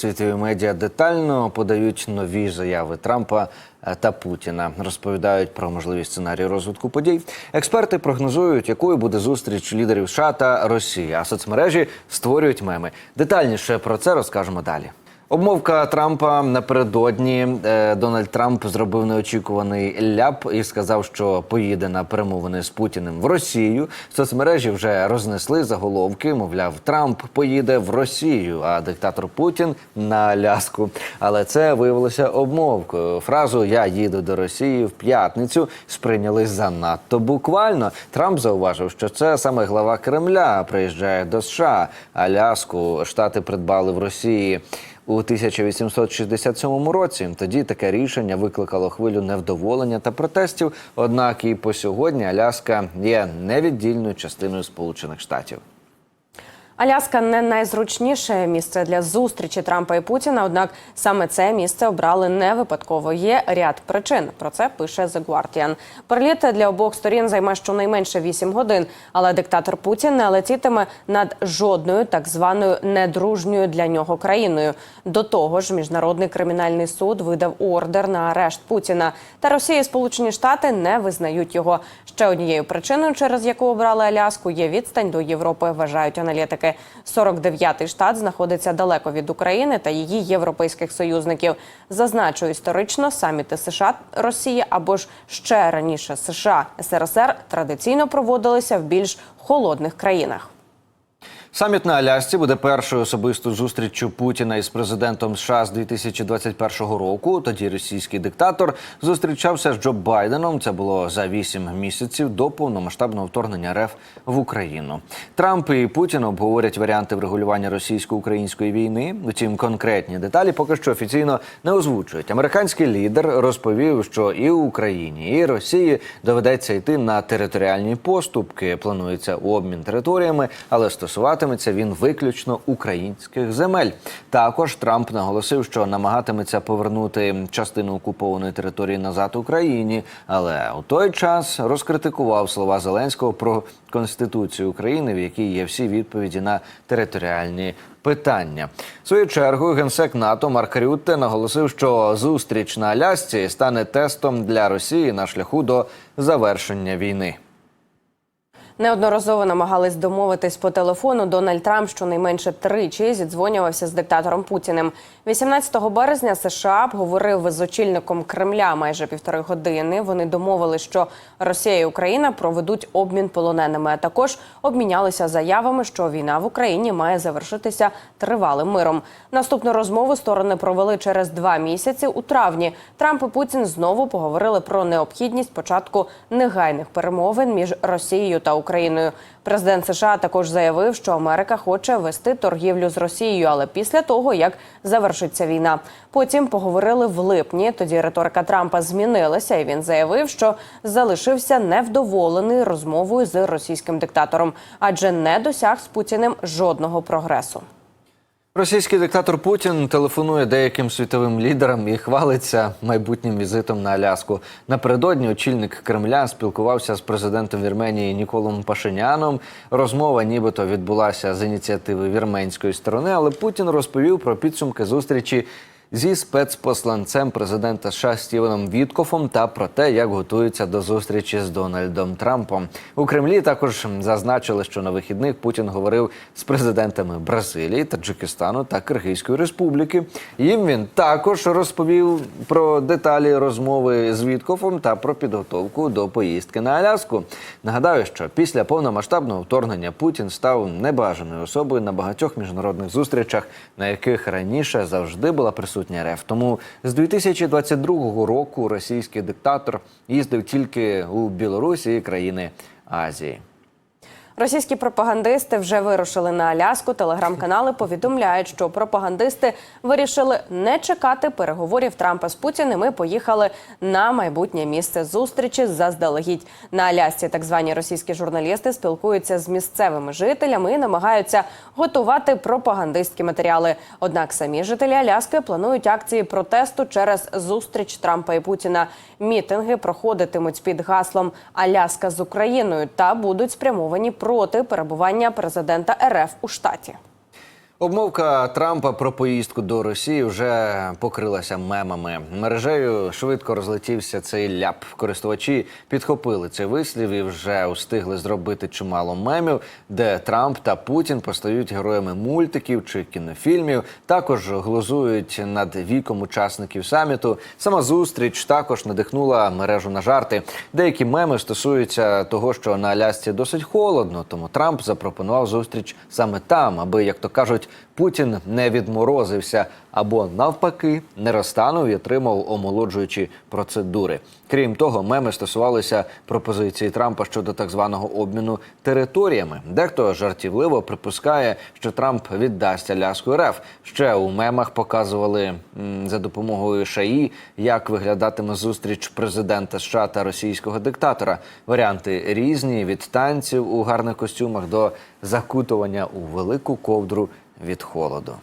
Світові медіа детально подають нові заяви Трампа е, та Путіна. Розповідають про можливі сценарії розвитку подій. Експерти прогнозують, якою буде зустріч лідерів США та Росії. А соцмережі створюють меми. Детальніше про це розкажемо далі. Обмовка Трампа напередодні Е, Дональд Трамп зробив неочікуваний ляп і сказав, що поїде на перемовини з Путіним в Росію. Соцмережі вже рознесли заголовки. Мовляв, Трамп поїде в Росію, а диктатор Путін на Аляску. Але це виявилося обмовкою. Фразу Я їду до Росії в п'ятницю сприйняли занадто буквально. Трамп зауважив, що це саме глава Кремля приїжджає до США. Аляску штати придбали в Росії. У 1867 році тоді таке рішення викликало хвилю невдоволення та протестів. Однак і по сьогодні Аляска є невіддільною частиною Сполучених Штатів. Аляска не найзручніше місце для зустрічі Трампа і Путіна. Однак саме це місце обрали не випадково. Є ряд причин. Про це пише The Guardian. Переліт для обох сторін займе щонайменше 8 годин. Але диктатор Путін не летітиме над жодною так званою недружньою для нього країною. До того ж, міжнародний кримінальний суд видав ордер на арешт Путіна. Та Росія і Сполучені Штати не визнають його. Ще однією причиною, через яку обрали Аляску, є відстань до Європи. Вважають аналітики. 49-й штат знаходиться далеко від України та її європейських союзників. Зазначу історично саміти США Росії або ж ще раніше США СРСР традиційно проводилися в більш холодних країнах. Саміт на Алясці буде першою особистою зустріччю Путіна із президентом США з 2021 року. Тоді російський диктатор зустрічався з Джо Байденом. Це було за вісім місяців до повномасштабного вторгнення РФ в Україну. Трамп і Путін обговорять варіанти врегулювання російсько-української війни. Утім, конкретні деталі поки що офіційно не озвучують. Американський лідер розповів, що і Україні, і Росії доведеться йти на територіальні поступки. Планується обмін територіями, але стосуватиметься він виключно українських земель. Також Трамп наголосив, що намагатиметься повернути частину окупованої території назад Україні, але у той час розкритикував слова Зеленського про конституцію України, в якій є всі відповіді на територіальні питання. В свою чергу генсек НАТО Марк Рютте наголосив, що зустріч на Алясці стане тестом для Росії на шляху до завершення війни. Неодноразово намагались домовитись по телефону. Дональд Трамп щонайменше тричі зідзвонювався з диктатором Путіним. 18 березня США обговорив з очільником Кремля майже півтори години. Вони домовили, що Росія і Україна проведуть обмін полоненими. А також обмінялися заявами, що війна в Україні має завершитися тривалим миром. Наступну розмову сторони провели через два місяці у травні. Трамп і Путін знову поговорили про необхідність початку негайних перемовин між Росією та Україною. Президент США також заявив, що Америка хоче вести торгівлю з Росією, але після того як завершиться війна. Потім поговорили в липні. Тоді риторика Трампа змінилася, і він заявив, що залишився невдоволений розмовою з російським диктатором, адже не досяг з Путіним жодного прогресу. Російський диктатор Путін телефонує деяким світовим лідерам і хвалиться майбутнім візитом на Аляску. Напередодні очільник Кремля спілкувався з президентом Вірменії Ніколом Пашиняном. Розмова, нібито, відбулася з ініціативи вірменської сторони, але Путін розповів про підсумки зустрічі зі спецпосланцем президента США Стівеном Віткофом та про те, як готуються до зустрічі з Дональдом Трампом. У Кремлі також зазначили, що на вихідних Путін говорив з президентами Бразилії, Таджикистану та Киргизької Республіки. Їм він також розповів про деталі розмови з Віткофом та про підготовку до поїздки на Аляску. Нагадаю, що після повномасштабного вторгнення Путін став небажаною особою на багатьох міжнародних зустрічах, на яких раніше завжди була присутня РФ. Тому з 2022 року російський диктатор їздив тільки у Білорусі і країни Азії. Російські пропагандисти вже вирушили на Аляску. Телеграм-канали повідомляють, що пропагандисти вирішили не чекати переговорів Трампа з Путіним і поїхали на майбутнє місце зустрічі заздалегідь. На Алясці так звані російські журналісти спілкуються з місцевими жителями і намагаються готувати пропагандистські матеріали. Однак самі жителі Аляски планують акції протесту через зустріч Трампа і Путіна. Мітинги проходитимуть під гаслом Аляска з Україною та будуть спрямовані проти перебування президента РФ у штаті. Обмовка Трампа про поїздку до Росії вже покрилася мемами. Мережею швидко розлетівся цей ляп. Користувачі підхопили цей вислів і вже устигли зробити чимало мемів, де Трамп та Путін постають героями мультиків чи кінофільмів. Також глузують над віком учасників саміту. Сама зустріч також надихнула мережу на жарти. Деякі меми стосуються того, що на Алясці досить холодно, тому Трамп запропонував зустріч саме там, аби, як то кажуть, Путін не відморозився або навпаки не розтанув і отримав омолоджуючі процедури. Крім того, меми стосувалися пропозиції Трампа щодо так званого обміну територіями. Дехто жартівливо припускає, що Трамп віддасть Аляску РФ. Ще у мемах показували м, за допомогою ШАІ, як виглядатиме зустріч президента США та російського диктатора. Варіанти різні від танців у гарних костюмах до закутування у велику ковдру від холоду.